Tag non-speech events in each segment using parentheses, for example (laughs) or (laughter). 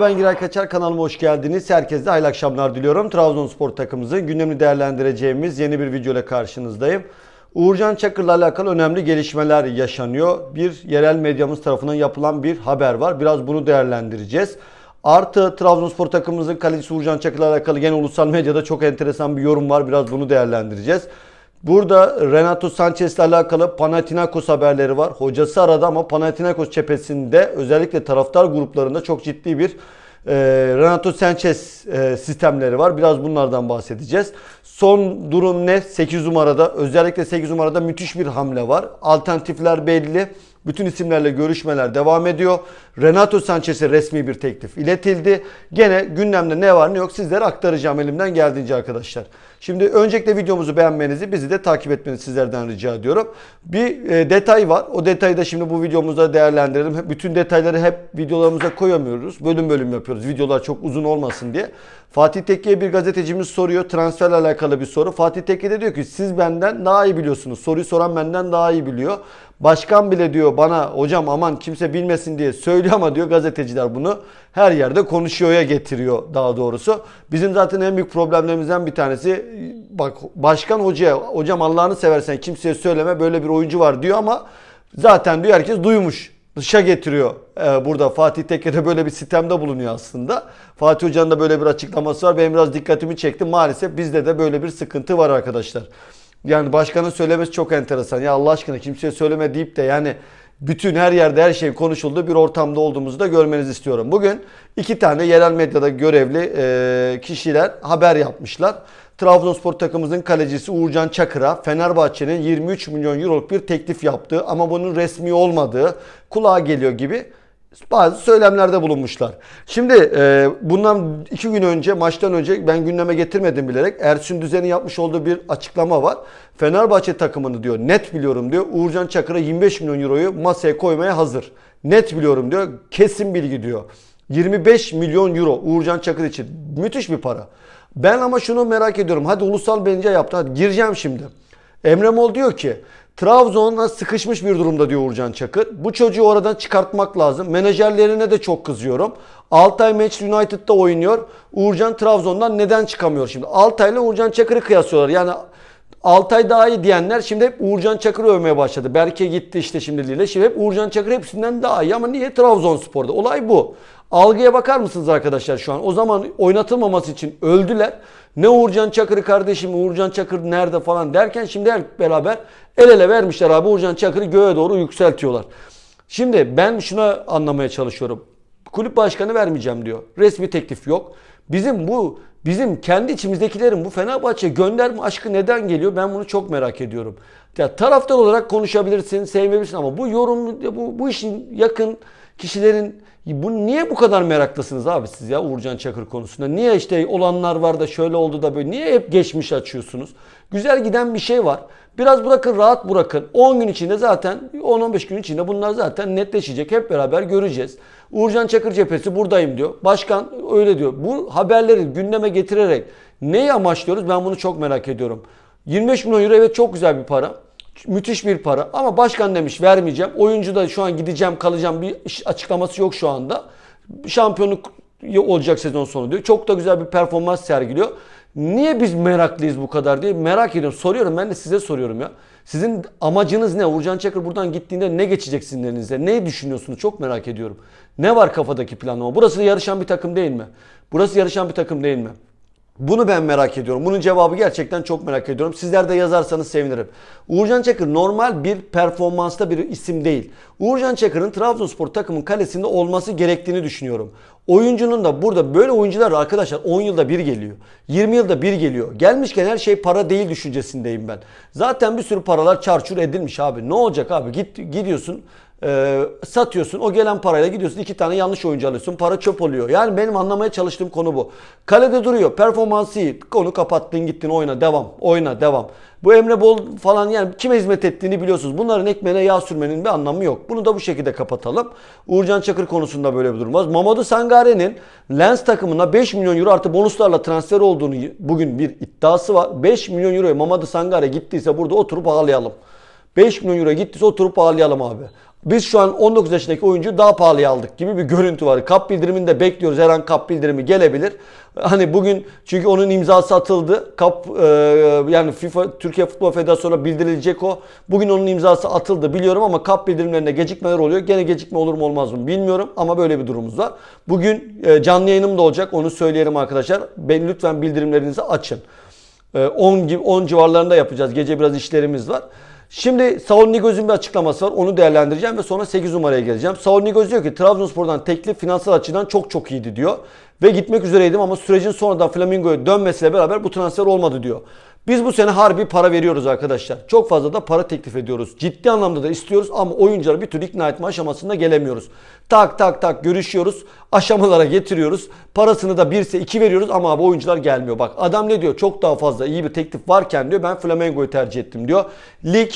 Ben Giray Kaçar kanalıma hoş geldiniz. Herkese hayırlı akşamlar diliyorum. Trabzonspor takımımızın gündemini değerlendireceğimiz yeni bir video ile karşınızdayım. Uğurcan Çakır'la alakalı önemli gelişmeler yaşanıyor. Bir yerel medyamız tarafından yapılan bir haber var. Biraz bunu değerlendireceğiz. Artı Trabzonspor takımımızın kalecisi Uğurcan Çakır'la alakalı gene ulusal medyada çok enteresan bir yorum var. Biraz bunu değerlendireceğiz. Burada Renato Sanchez ile alakalı Panathinaikos haberleri var. Hocası aradı ama Panathinaikos cephesinde özellikle taraftar gruplarında çok ciddi bir e, Renato Sanchez e, sistemleri var. Biraz bunlardan bahsedeceğiz. Son durum ne? 8 numarada özellikle 8 numarada müthiş bir hamle var. Alternatifler belli. Bütün isimlerle görüşmeler devam ediyor. Renato Sanchez'e resmi bir teklif iletildi. Gene gündemde ne var ne yok sizlere aktaracağım elimden geldiğince arkadaşlar. Şimdi öncelikle videomuzu beğenmenizi, bizi de takip etmenizi sizlerden rica ediyorum. Bir e, detay var. O detayı da şimdi bu videomuzda değerlendirelim. Bütün detayları hep videolarımıza koyamıyoruz. Bölüm bölüm yapıyoruz. Videolar çok uzun olmasın diye. Fatih Tekke'ye bir gazetecimiz soruyor. Transferle alakalı bir soru. Fatih Tekke de diyor ki siz benden daha iyi biliyorsunuz. Soruyu soran benden daha iyi biliyor. Başkan bile diyor bana hocam aman kimse bilmesin diye söylüyor ama diyor gazeteciler bunu her yerde konuşuyorya getiriyor daha doğrusu. Bizim zaten en büyük problemlerimizden bir tanesi bak başkan hocaya hocam Allah'ını seversen kimseye söyleme böyle bir oyuncu var diyor ama zaten diyor herkes duymuş dışa getiriyor. Ee, burada Fatih Tekke de böyle bir sistemde bulunuyor aslında. Fatih Hoca'nın da böyle bir açıklaması var. Benim biraz dikkatimi çekti. Maalesef bizde de böyle bir sıkıntı var arkadaşlar. Yani başkanın söylemesi çok enteresan. Ya Allah aşkına kimseye söyleme deyip de yani bütün her yerde her şey konuşulduğu bir ortamda olduğumuzu da görmenizi istiyorum. Bugün iki tane yerel medyada görevli e, kişiler haber yapmışlar. Trabzonspor takımımızın kalecisi Uğurcan Çakır'a Fenerbahçe'nin 23 milyon euroluk bir teklif yaptığı ama bunun resmi olmadığı kulağa geliyor gibi bazı söylemlerde bulunmuşlar. Şimdi e, bundan iki gün önce maçtan önce ben gündeme getirmedim bilerek Ersun Düzen'in yapmış olduğu bir açıklama var. Fenerbahçe takımını diyor net biliyorum diyor. Uğurcan Çakır'a 25 milyon euroyu masaya koymaya hazır. Net biliyorum diyor. Kesin bilgi diyor. 25 milyon euro Uğurcan Çakır için. Müthiş bir para. Ben ama şunu merak ediyorum. Hadi ulusal bence yaptı. Hadi gireceğim şimdi. Emre Mol diyor ki Trabzon'a sıkışmış bir durumda diyor Uğurcan Çakır. Bu çocuğu oradan çıkartmak lazım. Menajerlerine de çok kızıyorum. Altay Manchester United'da oynuyor. Uğurcan Trabzon'dan neden çıkamıyor şimdi? Altay'la Uğurcan Çakır'ı kıyaslıyorlar. Yani Altay daha iyi diyenler şimdi hep Uğurcan Çakır'ı övmeye başladı. Berke gitti işte şimdi Lille. Şimdi hep Uğurcan Çakır hepsinden daha iyi ama niye Trabzonspor'da? Olay bu. Algıya bakar mısınız arkadaşlar şu an? O zaman oynatılmaması için öldüler. Ne Uğurcan Çakır'ı kardeşim Uğurcan Çakır nerede falan derken şimdi hep beraber el ele vermişler abi Uğurcan Çakır'ı göğe doğru yükseltiyorlar. Şimdi ben şuna anlamaya çalışıyorum. Kulüp başkanı vermeyeceğim diyor. Resmi teklif yok. Bizim bu bizim kendi içimizdekilerin bu Fenerbahçe gönderme aşkı neden geliyor? Ben bunu çok merak ediyorum. Ya taraftar olarak konuşabilirsin, sevmeyebilirsin ama bu yorum bu, bu işin yakın kişilerin bu niye bu kadar meraklısınız abi siz ya Uğurcan Çakır konusunda? Niye işte olanlar var da şöyle oldu da böyle niye hep geçmiş açıyorsunuz? Güzel giden bir şey var. Biraz bırakın rahat bırakın. 10 gün içinde zaten 10-15 gün içinde bunlar zaten netleşecek. Hep beraber göreceğiz. Uğurcan Çakır cephesi buradayım diyor. Başkan öyle diyor. Bu haberleri gündeme getirerek neyi amaçlıyoruz ben bunu çok merak ediyorum. 25 milyon euro evet çok güzel bir para. Müthiş bir para ama başkan demiş vermeyeceğim. Oyuncu da şu an gideceğim kalacağım bir açıklaması yok şu anda. Şampiyonluk olacak sezon sonu diyor. Çok da güzel bir performans sergiliyor. Niye biz meraklıyız bu kadar diye merak ediyorum. Soruyorum ben de size soruyorum ya. Sizin amacınız ne? Uğurcan Çakır buradan gittiğinde ne geçecek sizin? Ne düşünüyorsunuz? Çok merak ediyorum. Ne var kafadaki planlama? Burası yarışan bir takım değil mi? Burası yarışan bir takım değil mi? Bunu ben merak ediyorum. Bunun cevabı gerçekten çok merak ediyorum. Sizler de yazarsanız sevinirim. Uğurcan Çakır normal bir performansta bir isim değil. Uğurcan Çakır'ın Trabzonspor takımın kalesinde olması gerektiğini düşünüyorum. Oyuncunun da burada böyle oyuncular arkadaşlar 10 yılda bir geliyor. 20 yılda bir geliyor. Gelmişken her şey para değil düşüncesindeyim ben. Zaten bir sürü paralar çarçur edilmiş abi. Ne olacak abi? Git gidiyorsun e, satıyorsun. O gelen parayla gidiyorsun. iki tane yanlış oyuncu alıyorsun. Para çöp oluyor. Yani benim anlamaya çalıştığım konu bu. Kalede duruyor. Performansı iyi. Konu kapattın gittin oyna devam. Oyna devam. Bu Emre Bol falan yani kime hizmet ettiğini biliyorsunuz. Bunların ekmeğine yağ sürmenin bir anlamı yok. Bunu da bu şekilde kapatalım. Uğurcan Çakır konusunda böyle bir durum var. Mamadou Sangare'nin Lens takımına 5 milyon euro artı bonuslarla transfer olduğunu bugün bir iddiası var. 5 milyon euroya Mamadou Sangare gittiyse burada oturup ağlayalım. 5 milyon euro gittiyse oturup ağlayalım abi. Biz şu an 19 yaşındaki oyuncuyu daha pahalıya aldık gibi bir görüntü var. Kap bildirimini de bekliyoruz. Her an kap bildirimi gelebilir. Hani bugün çünkü onun imzası atıldı. Kap e, yani FIFA Türkiye Futbol Federasyonu'na bildirilecek o. Bugün onun imzası atıldı biliyorum ama kap bildirimlerinde gecikmeler oluyor. Gene gecikme olur mu olmaz mı bilmiyorum ama böyle bir durumumuz var. Bugün e, canlı yayınım da olacak. Onu söyleyelim arkadaşlar. Ben lütfen bildirimlerinizi açın. E, 10 gibi 10 civarlarında yapacağız. Gece biraz işlerimiz var. Şimdi Saul Nigoz'un bir açıklaması var. Onu değerlendireceğim ve sonra 8 numaraya geleceğim. Saul Nigoz diyor ki Trabzonspor'dan teklif finansal açıdan çok çok iyiydi diyor. Ve gitmek üzereydim ama sürecin sonradan Flamingo'ya dönmesiyle beraber bu transfer olmadı diyor. Biz bu sene harbi para veriyoruz arkadaşlar. Çok fazla da para teklif ediyoruz. Ciddi anlamda da istiyoruz ama oyuncuları bir türlü ikna etme aşamasında gelemiyoruz. Tak tak tak görüşüyoruz. Aşamalara getiriyoruz. Parasını da 1 ise 2 veriyoruz ama abi oyuncular gelmiyor. Bak adam ne diyor? Çok daha fazla iyi bir teklif varken diyor ben Flamengo'yu tercih ettim diyor. Lig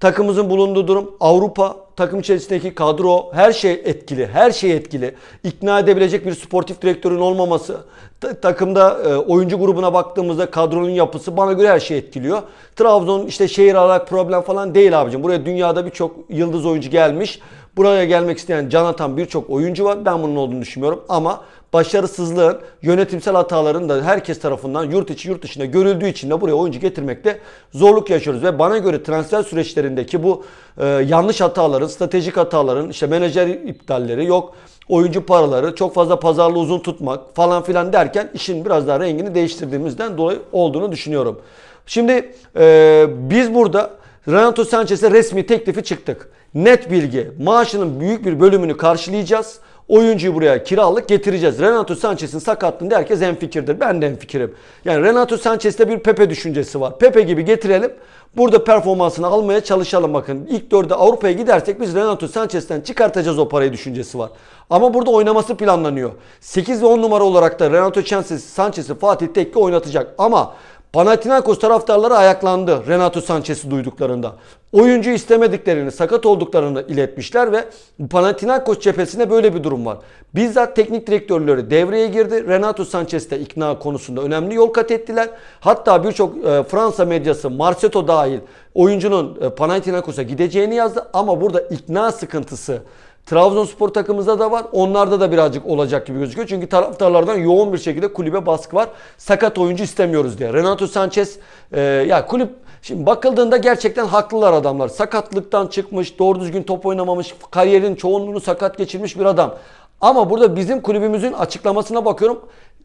Takımımızın bulunduğu durum Avrupa takım içerisindeki kadro her şey etkili. Her şey etkili. İkna edebilecek bir sportif direktörün olmaması, ta- takımda e, oyuncu grubuna baktığımızda kadronun yapısı bana göre her şey etkiliyor. Trabzon işte şehir olarak problem falan değil abicim. Buraya dünyada birçok yıldız oyuncu gelmiş. Buraya gelmek isteyen can atan birçok oyuncu var. Ben bunun olduğunu düşünmüyorum ama başarısızlığın, yönetimsel hataların da herkes tarafından yurt içi yurt dışında görüldüğü için de buraya oyuncu getirmekte zorluk yaşıyoruz. Ve bana göre transfer süreçlerindeki bu e, yanlış hataların, stratejik hataların, işte menajer iptalleri yok, oyuncu paraları, çok fazla pazarlığı uzun tutmak falan filan derken işin biraz daha rengini değiştirdiğimizden dolayı olduğunu düşünüyorum. Şimdi e, biz burada Renato Sanchez'e resmi teklifi çıktık. Net bilgi. Maaşının büyük bir bölümünü karşılayacağız. Oyuncuyu buraya kiralık getireceğiz. Renato Sanchez'in sakatlığında herkes enfikirdir. Ben de enfikirim. Yani Renato Sanchez'te bir Pepe düşüncesi var. Pepe gibi getirelim. Burada performansını almaya çalışalım bakın. İlk dörde Avrupa'ya gidersek biz Renato Sanchez'ten çıkartacağız o parayı düşüncesi var. Ama burada oynaması planlanıyor. 8 ve 10 numara olarak da Renato Sanchez'i Fatih Tekke oynatacak. Ama Panathinaikos taraftarları ayaklandı Renato Sanchez'i duyduklarında. Oyuncu istemediklerini, sakat olduklarını iletmişler ve Panathinaikos cephesinde böyle bir durum var. Bizzat teknik direktörleri devreye girdi. Renato Sanchez de ikna konusunda önemli yol kat ettiler. Hatta birçok e, Fransa medyası, Marseto dahil oyuncunun e, Panathinaikos'a gideceğini yazdı ama burada ikna sıkıntısı Trabzonspor takımımızda da var. Onlarda da birazcık olacak gibi gözüküyor. Çünkü taraftarlardan yoğun bir şekilde kulübe baskı var. Sakat oyuncu istemiyoruz diye. Renato Sanchez e, ya kulüp şimdi bakıldığında gerçekten haklılar adamlar. Sakatlıktan çıkmış, doğru düzgün top oynamamış, kariyerin çoğunluğunu sakat geçirmiş bir adam. Ama burada bizim kulübümüzün açıklamasına bakıyorum.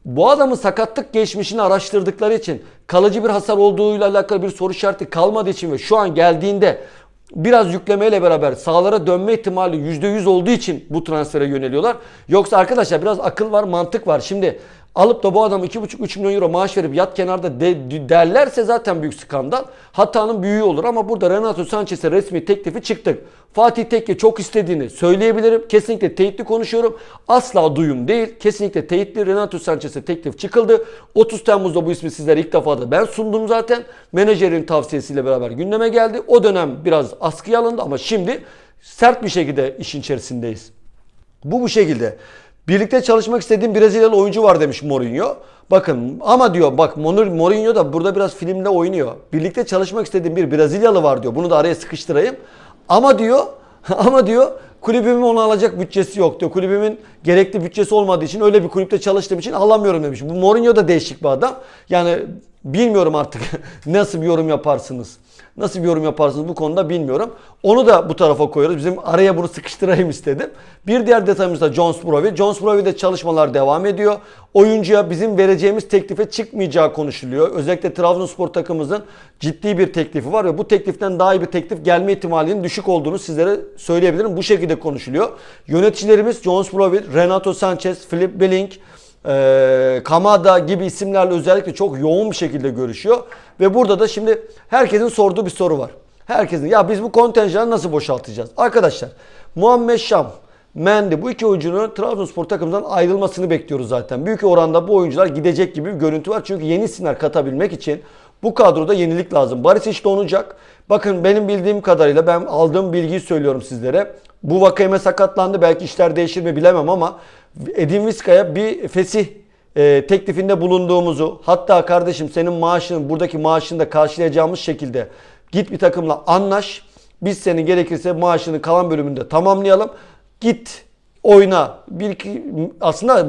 Bu adamın sakatlık geçmişini araştırdıkları için kalıcı bir hasar olduğuyla alakalı bir soru işareti kalmadığı için ve şu an geldiğinde biraz yüklemeyle beraber sahalara dönme ihtimali %100 olduğu için bu transfere yöneliyorlar. Yoksa arkadaşlar biraz akıl var, mantık var. Şimdi alıp da bu adam 2,5-3 milyon euro maaş verip yat kenarda de, derlerse zaten büyük skandal. Hatanın büyüğü olur ama burada Renato Sanchez'e resmi teklifi çıktık. Fatih Tekke çok istediğini söyleyebilirim. Kesinlikle teyitli konuşuyorum. Asla duyum değil. Kesinlikle teyitli Renato Sanchez'e teklif çıkıldı. 30 Temmuz'da bu ismi sizlere ilk defa da ben sundum zaten. Menajerin tavsiyesiyle beraber gündeme geldi. O dönem biraz askıya alındı ama şimdi sert bir şekilde işin içerisindeyiz. Bu bu şekilde. Birlikte çalışmak istediğim Brezilyalı oyuncu var demiş Mourinho. Bakın ama diyor bak Mourinho da burada biraz filmde oynuyor. Birlikte çalışmak istediğim bir Brezilyalı var diyor. Bunu da araya sıkıştırayım. Ama diyor (laughs) ama diyor kulübümün onu alacak bütçesi yok diyor. Kulübümün gerekli bütçesi olmadığı için öyle bir kulüpte çalıştığım için alamıyorum demiş. Bu Mourinho da değişik bir adam. Yani bilmiyorum artık (laughs) nasıl bir yorum yaparsınız. Nasıl bir yorum yaparsınız bu konuda bilmiyorum. Onu da bu tarafa koyuyoruz. Bizim araya bunu sıkıştırayım istedim. Bir diğer detayımız da John Sprovi. John Sprovi'de çalışmalar devam ediyor. Oyuncuya bizim vereceğimiz teklife çıkmayacağı konuşuluyor. Özellikle Trabzonspor takımımızın ciddi bir teklifi var ve bu tekliften daha iyi bir teklif gelme ihtimalinin düşük olduğunu sizlere söyleyebilirim. Bu şekilde konuşuluyor. Yöneticilerimiz John Sprovi, Renato Sanchez, Philip Billing, e, Kamada gibi isimlerle özellikle çok yoğun bir şekilde görüşüyor. Ve burada da şimdi herkesin sorduğu bir soru var. Herkesin ya biz bu kontenjanı nasıl boşaltacağız? Arkadaşlar Muhammed Şam, Mendy bu iki oyuncunun Trabzonspor takımından ayrılmasını bekliyoruz zaten. Büyük oranda bu oyuncular gidecek gibi bir görüntü var. Çünkü yeni isimler katabilmek için bu kadroda yenilik lazım. Barisic donacak. Bakın benim bildiğim kadarıyla ben aldığım bilgiyi söylüyorum sizlere. Bu Vakayeme sakatlandı. Belki işler değişir mi bilemem ama Edin Vizca'ya bir fesih e, teklifinde bulunduğumuzu hatta kardeşim senin maaşını buradaki maaşını da karşılayacağımız şekilde git bir takımla anlaş. Biz seni gerekirse maaşını kalan bölümünde tamamlayalım. Git oyna. Bir aslında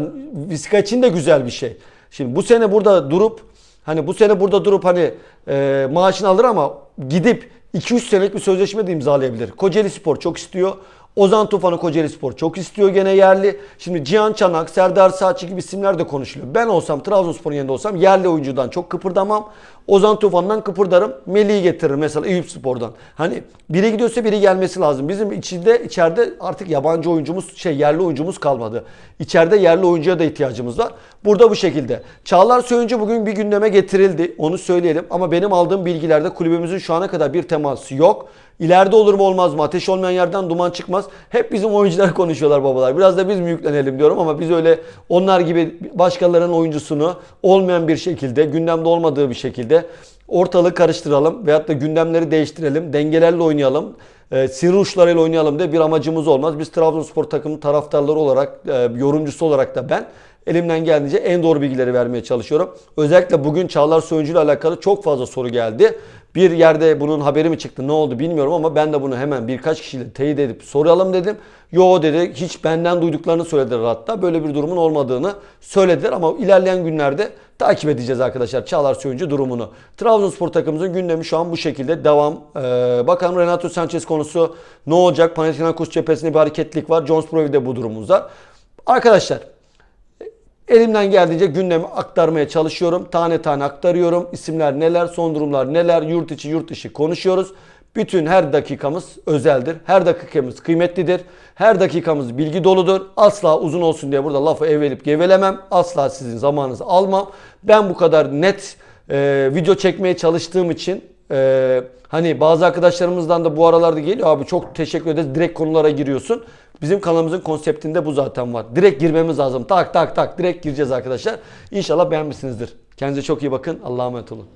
Viska için de güzel bir şey. Şimdi bu sene burada durup hani bu sene burada durup hani e, maaşını alır ama gidip 2-3 senelik bir sözleşme de imzalayabilir. Kocaeli Spor çok istiyor. Ozan Tufan'ı Kocaeli Spor çok istiyor gene yerli. Şimdi Cihan Çanak, Serdar Saatçi gibi isimler de konuşuluyor. Ben olsam Trabzonspor'un yerinde olsam yerli oyuncudan çok kıpırdamam. Ozan Tufan'dan kıpırdarım. Melih'i getiririm mesela Eyüp Spor'dan. Hani biri gidiyorsa biri gelmesi lazım. Bizim içinde içeride artık yabancı oyuncumuz şey yerli oyuncumuz kalmadı. İçeride yerli oyuncuya da ihtiyacımız var. Burada bu şekilde. Çağlar Söyüncü bugün bir gündeme getirildi. Onu söyleyelim. Ama benim aldığım bilgilerde kulübümüzün şu ana kadar bir teması yok. İleride olur mu olmaz mı? Ateş olmayan yerden duman çıkmaz. Hep bizim oyuncular (laughs) konuşuyorlar babalar. Biraz da biz mi yüklenelim diyorum ama biz öyle onlar gibi başkalarının oyuncusunu olmayan bir şekilde, gündemde olmadığı bir şekilde ortalığı karıştıralım veyahut da gündemleri değiştirelim, dengelerle oynayalım. E, sivri uçlarıyla oynayalım diye bir amacımız olmaz. Biz Trabzonspor takımı taraftarları olarak, e, yorumcusu olarak da ben elimden geldiğince en doğru bilgileri vermeye çalışıyorum. Özellikle bugün Çağlar Söyüncü ile alakalı çok fazla soru geldi. Bir yerde bunun haberi mi çıktı ne oldu bilmiyorum ama ben de bunu hemen birkaç kişiyle teyit edip soralım dedim. Yo dedi hiç benden duyduklarını söylediler hatta. Böyle bir durumun olmadığını söylediler ama ilerleyen günlerde takip edeceğiz arkadaşlar Çağlar Söyüncü durumunu. Trabzonspor takımımızın gündemi şu an bu şekilde devam. Ee, bakalım Renato Sanchez konusu ne olacak? Panathinaikos cephesinde bir hareketlik var. Jones Brovy'de bu durumumuzda. Arkadaşlar Elimden geldiğince gündemi aktarmaya çalışıyorum. Tane tane aktarıyorum. İsimler neler, son durumlar neler, yurt içi yurt dışı konuşuyoruz. Bütün her dakikamız özeldir. Her dakikamız kıymetlidir. Her dakikamız bilgi doludur. Asla uzun olsun diye burada lafı evelip gevelemem. Asla sizin zamanınızı almam. Ben bu kadar net e, video çekmeye çalıştığım için e, hani bazı arkadaşlarımızdan da bu aralarda geliyor abi çok teşekkür ederiz direkt konulara giriyorsun. Bizim kanalımızın konseptinde bu zaten var. Direkt girmemiz lazım. Tak tak tak direkt gireceğiz arkadaşlar. İnşallah beğenmişsinizdir. Kendinize çok iyi bakın. Allah'a emanet olun.